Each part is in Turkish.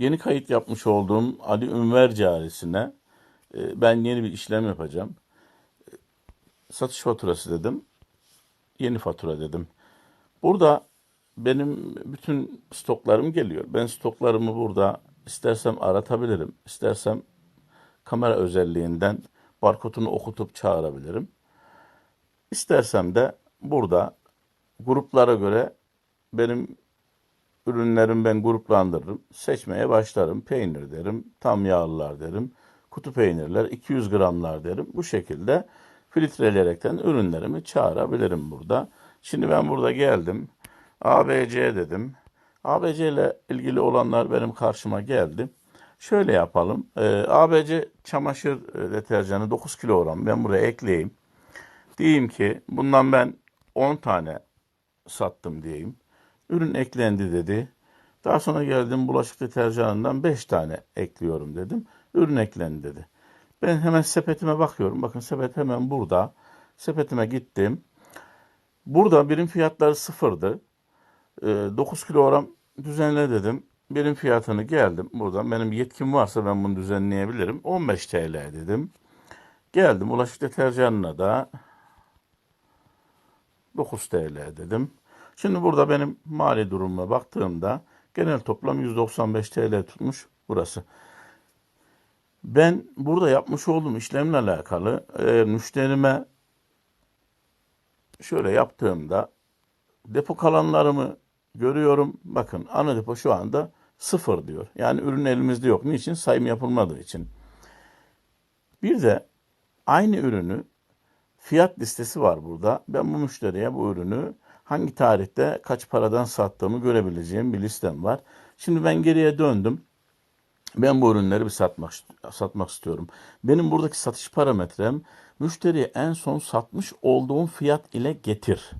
Yeni kayıt yapmış olduğum Ali Ünver carisine e, ben yeni bir işlem yapacağım. E, Satış faturası dedim. Yeni fatura dedim. Burada benim bütün stoklarım geliyor. Ben stoklarımı burada istersem aratabilirim. istersem kamera özelliğinden barkodunu okutup çağırabilirim. İstersem de burada gruplara göre benim ürünlerimi ben gruplandırırım. Seçmeye başlarım. Peynir derim, tam yağlılar derim, kutu peynirler, 200 gramlar derim. Bu şekilde filtreleyerekten ürünlerimi çağırabilirim burada. Şimdi ben burada geldim. ABC dedim. ABC ile ilgili olanlar benim karşıma geldi. Şöyle yapalım. Ee, ABC çamaşır e, deterjanı 9 kilogram. Ben buraya ekleyeyim. Diyeyim ki bundan ben 10 tane sattım diyeyim. Ürün eklendi dedi. Daha sonra geldim bulaşık deterjanından 5 tane ekliyorum dedim. Ürün eklendi dedi. Ben hemen sepetime bakıyorum. Bakın sepet hemen burada. Sepetime gittim. Burada birim fiyatları sıfırdı. Ee, 9 kilogram düzenle dedim. Birim fiyatını geldim. Buradan benim yetkim varsa ben bunu düzenleyebilirim. 15 TL dedim. Geldim bulaşık deterjanına da 9 TL dedim. Şimdi burada benim mali durumuma baktığımda genel toplam 195 TL tutmuş burası. Ben burada yapmış olduğum işlemle alakalı eğer müşterime şöyle yaptığımda depo kalanlarımı görüyorum. Bakın ana depo şu anda sıfır diyor. Yani ürün elimizde yok. Niçin? Sayım yapılmadığı için. Bir de aynı ürünü fiyat listesi var burada. Ben bu müşteriye bu ürünü hangi tarihte kaç paradan sattığımı görebileceğim bir listem var. Şimdi ben geriye döndüm. Ben bu ürünleri bir satmak satmak istiyorum. Benim buradaki satış parametrem müşteriye en son satmış olduğum fiyat ile getir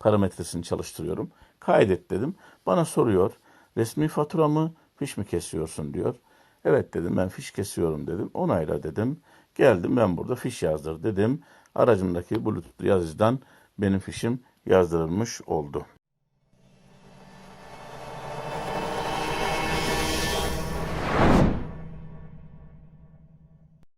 parametresini çalıştırıyorum. Kaydet dedim. Bana soruyor. Resmi fatura mı, fiş mi kesiyorsun diyor. Evet dedim ben fiş kesiyorum dedim. Onayla dedim. Geldim ben burada fiş yazdır dedim. Aracımdaki Bluetooth yazıcıdan benim fişim yazdırılmış oldu.